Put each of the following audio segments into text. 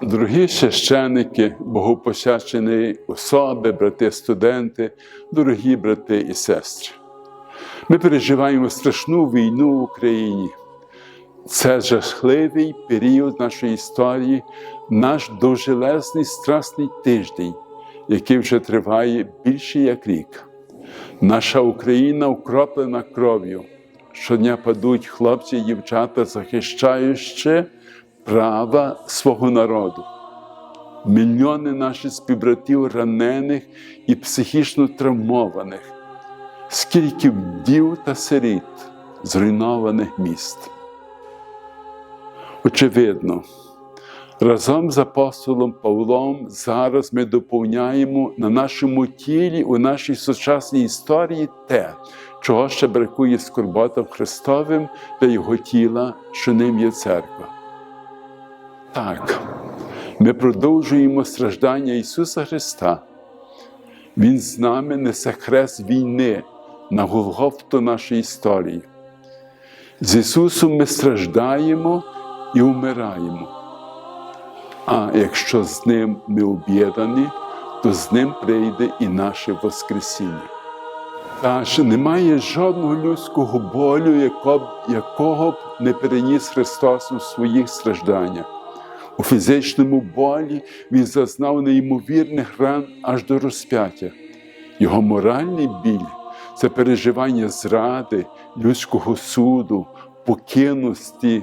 Дорогі священики, богопосячені особи, брати студенти, дорогі брати і сестри, ми переживаємо страшну війну в Україні. Це жахливий період нашої історії, наш довжелезний страсний тиждень, який вже триває більше як рік. Наша Україна укроплена кров'ю. Щодня падуть хлопці і дівчата, захищаючи права свого народу. Мільйони наших співбратів ранених і психічно травмованих, скільки вдів та сиріт, зруйнованих міст. Очевидно, разом з апостолом Павлом зараз ми доповняємо на нашому тілі у нашій сучасній історії те, чого ще бракує скорботам Христовим для Його тіла, що ним є церква. Так, ми продовжуємо страждання Ісуса Христа. Він з нами несе хрест війни на Голгофту нашої історії. З Ісусом ми страждаємо і вмираємо. А якщо з Ним ми об'єднані, то з Ним прийде і наше Воскресіння. Тож немає жодного людського болю, якого б не переніс Христос у своїх стражданнях. У фізичному болі Він зазнав неймовірних ран аж до розп'яття. Його моральний біль це переживання зради, людського суду, покинності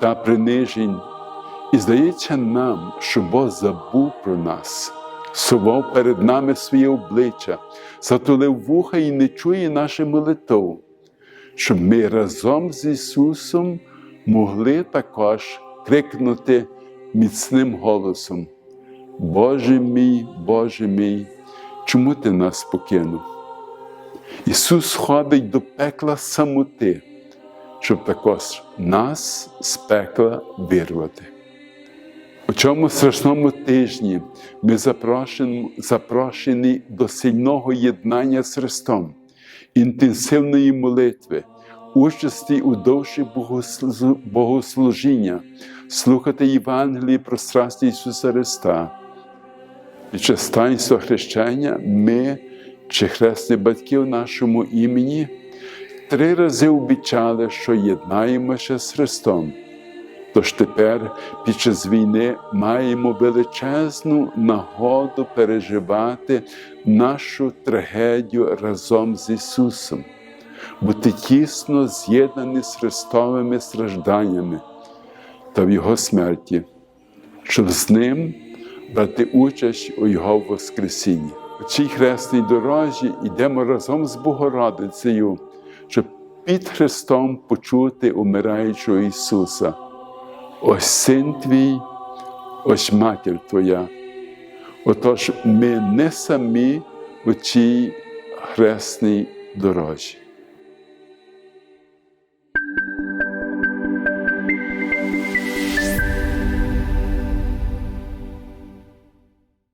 та принижень. І здається нам, що Бог забув про нас, сував перед нами своє обличчя, затулив вуха і не чує наших молитв, щоб ми разом з Ісусом могли також крикнути міцним голосом: Боже мій, Боже мій, чому ти нас покинув? Ісус ходить до пекла самоти, щоб також нас з пекла вирвати. У цьому страшному тижні ми запрошені, до сильного єднання з Христом, інтенсивної молитви, участі у довші богослужіння, слухати Євангелії про страсті Ісуса Христа. Під час таїнства хрещення ми, чи хресні батьки в нашому імені, три рази обіцяли, що єднаємося з Христом. Тож тепер, під час війни, маємо величезну нагоду переживати нашу трагедію разом з Ісусом, бути тісно з'єднані з Христовими стражданнями та в Його смерті, щоб з Ним брати участь у Його Воскресінні. У цій хресній дорожі йдемо разом з Богородицею, щоб під Христом почути умираючого Ісуса. Ось син твій, ось матір твоя. Отож ми не самі у цій хресній дорожі.